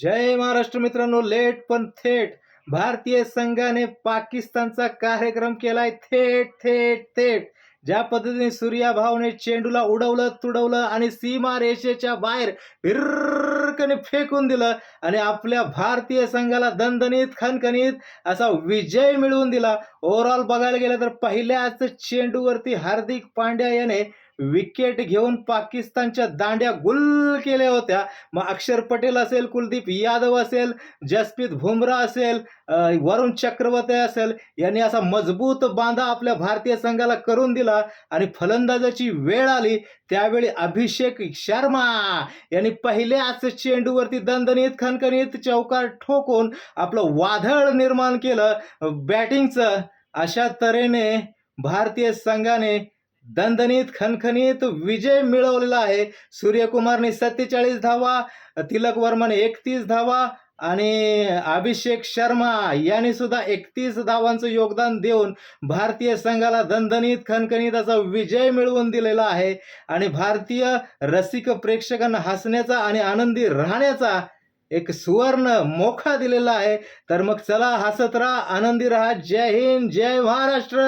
जय महाराष्ट्र मित्रांनो लेट पण थेट. भारतीय संघाने पाकिस्तानचा कार्यक्रम केलाय थेट थेट थेट. ज्या पद्धतीने सूर्या भावने चेंडूला उडवलं तुडवलं आणि सीमा रेषेच्या बाहेर फिरकने फेकून दिलं आणि आपल्या भारतीय संघाला दणदणीत खणखणीत असा विजय मिळवून दिला. ओव्हरऑल बघायला गेलं तर पहिल्याच चेंडूवरती हार्दिक पांड्या याने विकेट घेऊन पाकिस्तानच्या दांड्या गुल केल्या होत्या. मग अक्षर पटेल असेल कुलदीप यादव असेल जसप्रीत बुमरा असेल वरुण चक्रवर्ती असेल यांनी असा मजबूत बांधा आपल्या भारतीय संघाला करून दिला आणि फलंदाजाची वेळ आली. त्यावेळी अभिषेक शर्मा यांनी पहिल्याच चेंडूवरती दणदणीत खणखणीत चौकार ठोकून आपलं वादळ निर्माण केलं. बॅटिंगचं अशा तऱ्हेने भारतीय संघाने दणदणीत खणखणीत विजय मिळवलेला आहे. सूर्यकुमारने सत्तेचाळीस धावा तिलक वर्माने एकतीस धावा आणि अभिषेक शर्मा यांनी सुद्धा एकतीस धावांचं योगदान देऊन भारतीय संघाला दणदणीत खणखणीत असा विजय मिळवून दिलेला आहे. आणि भारतीय रसिक प्रेक्षकांना हसण्याचा आणि आनंदी राहण्याचा एक सुवर्ण मोखा दिलेला आहे. तर मग चला हसत राहा आनंदी राहा. जय हिंद जय महाराष्ट्र!